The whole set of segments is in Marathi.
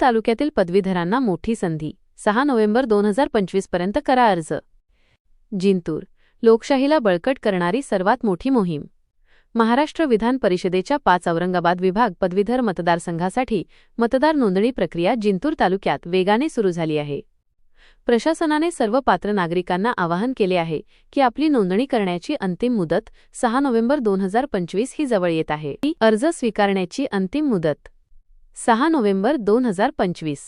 तालुक्यातील पदवीधरांना मोठी संधी. सहा नोव्हेंबर दोन हजार पंचवीसपर्यंत करा अर्ज. जिंतूर. लोकशाहीला बळकट करणारी सर्वात मोठी मोहीम. महाराष्ट्र विधान परिषदेच्या पाच औरंगाबाद विभाग पदवीधर मतदारसंघासाठी मतदार नोंदणी प्रक्रिया जिंतूर तालुक्यात वेगाने सुरू झाली आहे. प्रशासनाने सर्व पात्र नागरिकांना आवाहन केले आहे की आपली नोंदणी करण्याची अंतिम मुदत सहा नोव्हेंबर दोन हजार पंचवीस ही जवळ येत आहे. ही अर्ज स्वीकारण्याची अंतिम मुदत सहा नोव्हेंबर दोन हजार पंचवीस.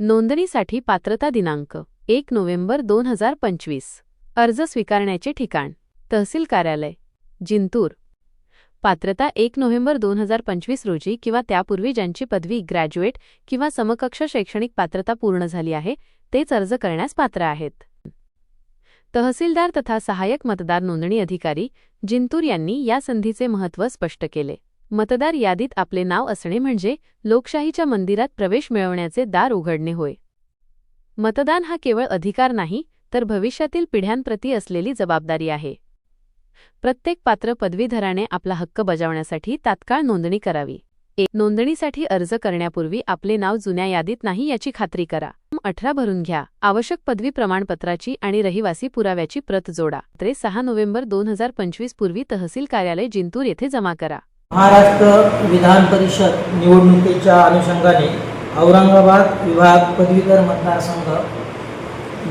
नोंदणीसाठी पात्रता दिनांक एक नोव्हेंबर दोन हजार पंचवीस. अर्ज स्वीकारण्याचे ठिकाण. तहसील कार्यालय. जिंतूर. पात्रता एक नोव्हेंबर दोन हजार पंचवीस रोजी किंवा त्यापूर्वी ज्यांची पदवी ग्रॅज्युएट किंवा समकक्ष शैक्षणिक पात्रता पूर्ण झाली आहे तेच अर्ज करण्यास पात्र आहेत. तहसीलदार तथा सहाय्यक मतदार नोंदणी अधिकारी जिंतूर यांनी या संधीचे महत्त्व स्पष्ट केले. मतदार यादीत आपले नाव असणे म्हणजे लोकशाहीच्या मंदिरात प्रवेश मिळवण्याचे दार उघडणे होय. मतदान हा केवळ अधिकार नाही तर भविष्यातील पिढ्यांप्रती असलेली जबाबदारी आहे. प्रत्येक पात्र पदवीधराने आपला हक्क बजावण्यासाठी तात्काळ नोंदणी करावी. एक नोंदणीसाठी अर्ज करण्यापूर्वी आपले नाव जुन्या यादीत नाही याची खात्री करा. अठरा भरून घ्या. आवश्यक पदवी प्रमाणपत्राची आणि रहिवासी पुराव्याची प्रत जोडा. त्रे सहा नोव्हेंबर दोन हजार पंचवीस पूर्वी तहसील कार्यालय जिंतूर येथे जमा करा. महाराष्ट्र विधान परिषद निवडणुकीच्या अनुषंगाने औरंगाबाद विभाग पदवीधर मतदारसंघ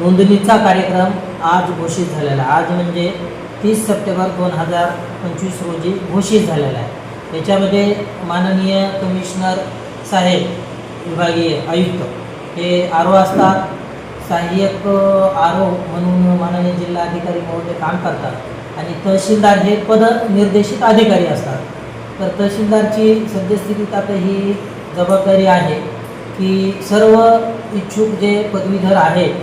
नोंदणीचा कार्यक्रम आज घोषित झालेला आहे. आज म्हणजे तीस सप्टेंबर दोन हजार पंचवीस रोजी घोषित झालेला आहे. याच्यामध्ये माननीय कमिशनर साहेब विभागीय आयुक्त हे आरो असतात. सहाय्यक आरो म्हणून माननीय जिल्हा अधिकारी महोदय काम करतात. आणि तहसीलदार हे पदनिर्देशित अधिकारी असतात. तर तहसीलदारची सद्यस्थितीत आता ही जबाबदारी आहे की सर्व इच्छुक जे पदवीधर आहेत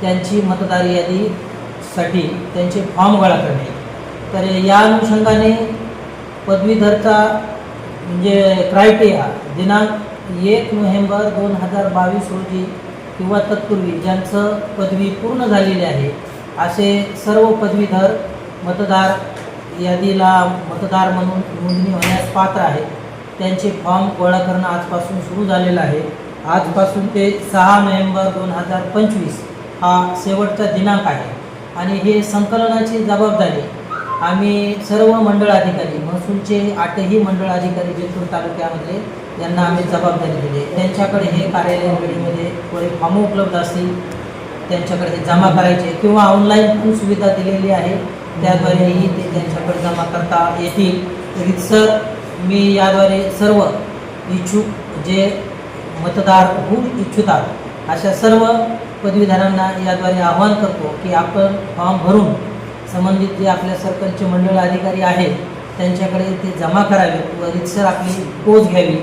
त्यांची मतदार यादीसाठी त्यांचे फॉर्म गोळा करणे. तर या अनुषंगाने पदवीधरचा म्हणजे क्रायटेरिया दिनांक एक नोव्हेंबर दोन हजार बावीस रोजी किंवा तत्पूर्वी ज्यांचं पदवी पूर्ण झालेली आहे असे सर्व पदवीधर मतदार यादीला मतदार म्हणून नोंदणी होण्यास पात्र आहे. त्यांचे फॉर्म गोळा करणं आजपासून सुरू झालेलं आहे. आजपासून ते सहा नोव्हेंबर दोन हजार पंचवीस हा शेवटचा दिनांक आहे. आणि हे संकलनाची जबाबदारी आम्ही सर्व मंडळ अधिकारी महसूलचे आठही मंडळ अधिकारी जिंतूर तालुक्यामध्ये यांना आम्ही जबाबदारी दिली. त्यांच्याकडे हे कार्यालय गडीमध्ये थोडे फॉर्म उपलब्ध असतील त्यांच्याकडे हे जमा करायचे किंवा ऑनलाईन पण सुविधा दिलेली आहे. त्याद्वारेही ते त्यांच्याकडे जमा करता येतील रितसर मी याद्वारे सर्व इच्छुक जे मतदार होऊ इच्छितात अशा सर्व पदवीधरांना याद्वारे आवाहन करतो की आपण फॉर्म भरून संबंधित जे आपल्या सर्कलचे मंडळ अधिकारी आहेत त्यांच्याकडे ते जमा करावे व रितसर आपली पोच घ्यावी.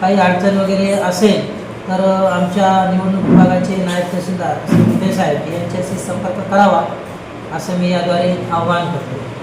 काही अडचण वगैरे असेल तर आमच्या निवडणूक विभागाचे नायब तहसीलदार श्री साहेब यांच्याशी संपर्क करावा. असं मी याद्वारे आवाहन करतो